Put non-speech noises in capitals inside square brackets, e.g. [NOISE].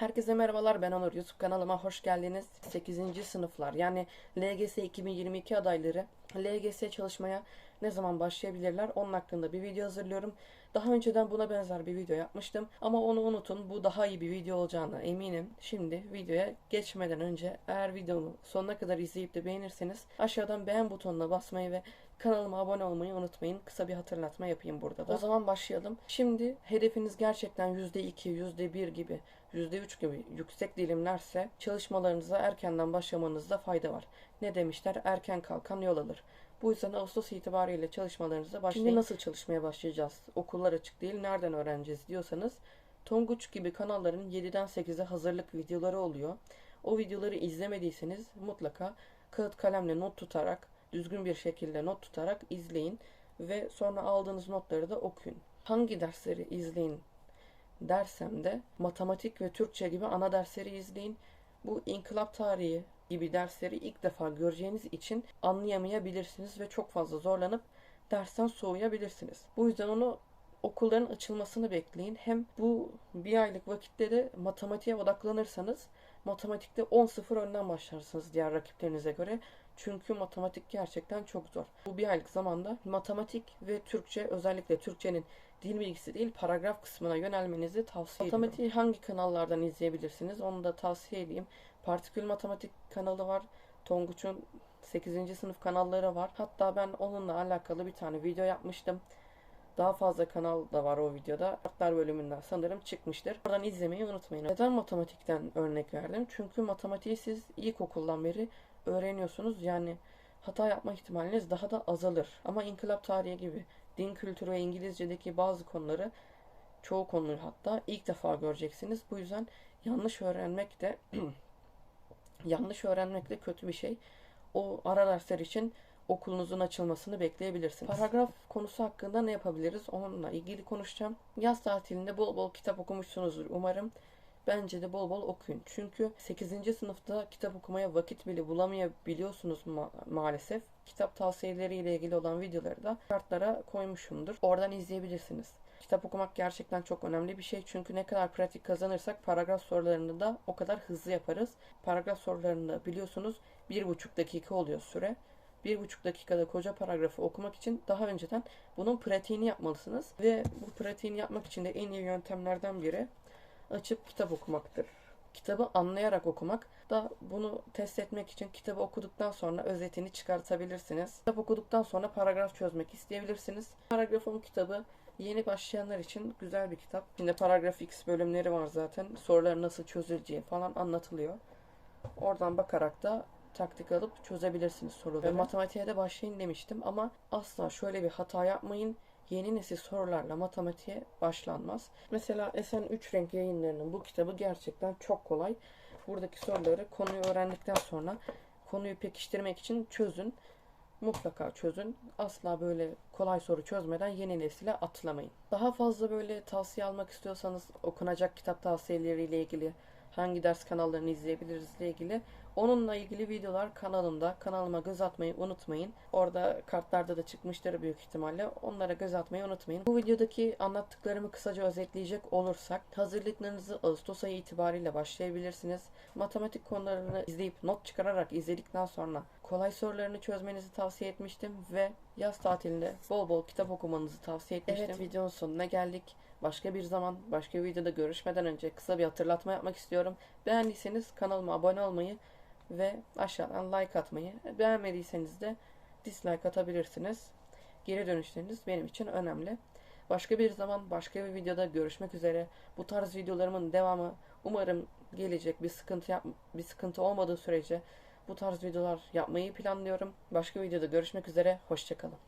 Herkese merhabalar ben Onur YouTube kanalıma hoş geldiniz. 8. sınıflar yani LGS 2022 adayları LGS çalışmaya ne zaman başlayabilirler onun hakkında bir video hazırlıyorum. Daha önceden buna benzer bir video yapmıştım ama onu unutun bu daha iyi bir video olacağına eminim. Şimdi videoya geçmeden önce eğer videomu sonuna kadar izleyip de beğenirseniz aşağıdan beğen butonuna basmayı ve kanalıma abone olmayı unutmayın. Kısa bir hatırlatma yapayım burada da. O zaman başlayalım. Şimdi hedefiniz gerçekten %2, %1 gibi %3 gibi yüksek dilimlerse çalışmalarınıza erkenden başlamanızda fayda var. Ne demişler? Erken kalkan yol alır. Bu yüzden Ağustos itibariyle çalışmalarınıza başlayın. Şimdi nasıl çalışmaya başlayacağız? Okullar açık değil. Nereden öğreneceğiz diyorsanız Tonguç gibi kanalların 7'den 8'e hazırlık videoları oluyor. O videoları izlemediyseniz mutlaka kağıt kalemle not tutarak, düzgün bir şekilde not tutarak izleyin ve sonra aldığınız notları da okuyun. Hangi dersleri izleyin dersem de matematik ve Türkçe gibi ana dersleri izleyin. Bu inkılap tarihi gibi dersleri ilk defa göreceğiniz için anlayamayabilirsiniz ve çok fazla zorlanıp dersten soğuyabilirsiniz. Bu yüzden onu okulların açılmasını bekleyin. Hem bu bir aylık vakitte de matematiğe odaklanırsanız matematikte 10-0 önden başlarsınız diğer rakiplerinize göre. Çünkü matematik gerçekten çok zor. Bu bir aylık zamanda matematik ve Türkçe özellikle Türkçenin dil bilgisi değil paragraf kısmına yönelmenizi tavsiye ediyorum. Matematiği hangi kanallardan izleyebilirsiniz onu da tavsiye edeyim. Partikül Matematik kanalı var. Tonguç'un 8. sınıf kanalları var. Hatta ben onunla alakalı bir tane video yapmıştım. Daha fazla kanal da var o videoda. Kartlar bölümünden sanırım çıkmıştır. Oradan izlemeyi unutmayın. Neden matematikten örnek verdim? Çünkü matematiği siz ilkokuldan beri öğreniyorsunuz. Yani hata yapma ihtimaliniz daha da azalır. Ama inkılap tarihi gibi din kültürü ve İngilizce'deki bazı konuları çoğu konuyu hatta ilk defa göreceksiniz. Bu yüzden yanlış öğrenmek de [CLEARS THROAT] yanlış öğrenmek de kötü bir şey. O ara dersler için okulunuzun açılmasını bekleyebilirsiniz. Paragraf konusu hakkında ne yapabiliriz? Onunla ilgili konuşacağım. Yaz tatilinde bol bol kitap okumuşsunuzdur umarım. Bence de bol bol okuyun. Çünkü 8. sınıfta kitap okumaya vakit bile bulamayabiliyorsunuz ma- maalesef. Kitap tavsiyeleriyle ilgili olan videoları da kartlara koymuşumdur. Oradan izleyebilirsiniz. Kitap okumak gerçekten çok önemli bir şey. Çünkü ne kadar pratik kazanırsak paragraf sorularını da o kadar hızlı yaparız. Paragraf sorularını biliyorsunuz bir buçuk dakika oluyor süre. Bir buçuk dakikada koca paragrafı okumak için daha önceden bunun pratiğini yapmalısınız. Ve bu pratiğini yapmak için de en iyi yöntemlerden biri açıp kitap okumaktır. Kitabı anlayarak okumak da bunu test etmek için kitabı okuduktan sonra özetini çıkartabilirsiniz. Kitap okuduktan sonra paragraf çözmek isteyebilirsiniz. Paragrafın kitabı yeni başlayanlar için güzel bir kitap. Şimdi paragraf X bölümleri var zaten. Sorular nasıl çözüleceği falan anlatılıyor. Oradan bakarak da taktik alıp çözebilirsiniz soruları. Ve matematiğe de başlayın demiştim ama asla şöyle bir hata yapmayın. Yeni nesil sorularla matematiğe başlanmaz. Mesela Esen 3 renk yayınlarının bu kitabı gerçekten çok kolay. Buradaki soruları konuyu öğrendikten sonra konuyu pekiştirmek için çözün. Mutlaka çözün. Asla böyle kolay soru çözmeden yeni nesile atlamayın. Daha fazla böyle tavsiye almak istiyorsanız okunacak kitap tavsiyeleriyle ilgili hangi ders kanallarını izleyebiliriz ile ilgili onunla ilgili videolar kanalımda. Kanalıma göz atmayı unutmayın. Orada kartlarda da çıkmıştır büyük ihtimalle. Onlara göz atmayı unutmayın. Bu videodaki anlattıklarımı kısaca özetleyecek olursak hazırlıklarınızı Ağustos ayı itibariyle başlayabilirsiniz. Matematik konularını izleyip not çıkararak izledikten sonra kolay sorularını çözmenizi tavsiye etmiştim ve yaz tatilinde bol bol kitap okumanızı tavsiye etmiştim. Evet videonun sonuna geldik. Başka bir zaman, başka bir videoda görüşmeden önce kısa bir hatırlatma yapmak istiyorum. Beğendiyseniz kanalıma abone olmayı ve aşağıdan like atmayı, beğenmediyseniz de dislike atabilirsiniz. Geri dönüşleriniz benim için önemli. Başka bir zaman, başka bir videoda görüşmek üzere. Bu tarz videolarımın devamı umarım gelecek. Bir sıkıntı yap bir sıkıntı olmadığı sürece bu tarz videolar yapmayı planlıyorum. Başka videoda görüşmek üzere. Hoşçakalın.